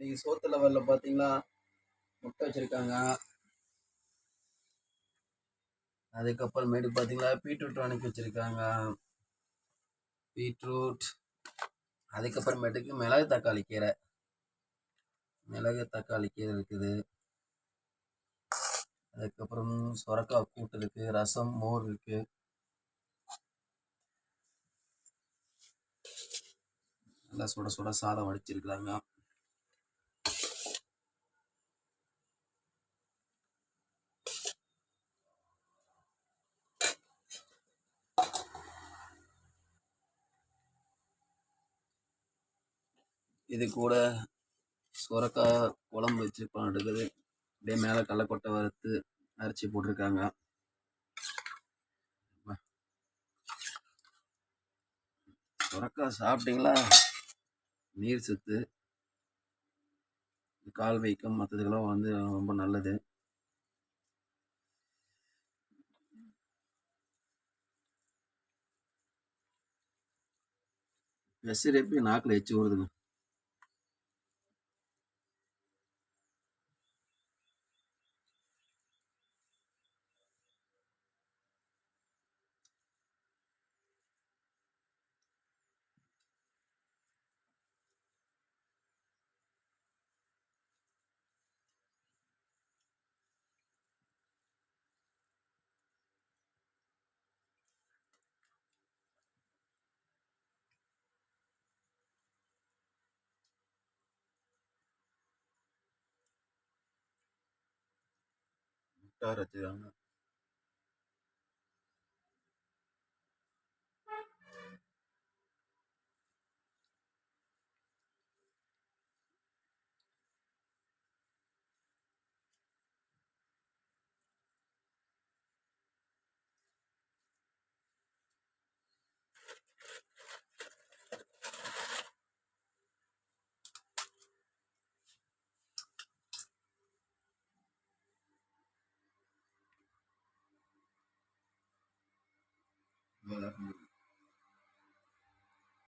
இன்னைக்கு சோத்து லெவலில் பார்த்தீங்கன்னா முட்டை வச்சுருக்காங்க. அதுக்கப்புறமேட்டு பார்த்தீங்களா பீட்ரூட் அனுப்பி வச்சுருக்காங்க. பீட்ரூட். அதுக்கப்புறமேட்டுக்கு மிளகு தக்காளி கீரை. மிளகு தக்காளி கீரை இருக்குது. அதுக்கப்புறம் சொரக்காய் கூட்டு இருக்குது ரசம் மோர் இருக்குது நல்லா சுட சுட சாதம் வடிச்சிருக்கிறாங்க. இது கூட சுரக்காய் குழம்பு வச்சு இருக்குது அப்படியே மேலே கடலக்கொட்டை வறுத்து அரைச்சி போட்டிருக்காங்க. சுரக்காய் சாப்பிட்டீங்களா? நீர் சத்து. கால் வைக்கம் மற்றதுக்கெல்லாம் வந்து ரொம்ப நல்லது. ரெசிபி நாக்கில் எச்சு வருதுங்க முட்டை வச்சுருக்காங்க Voilà.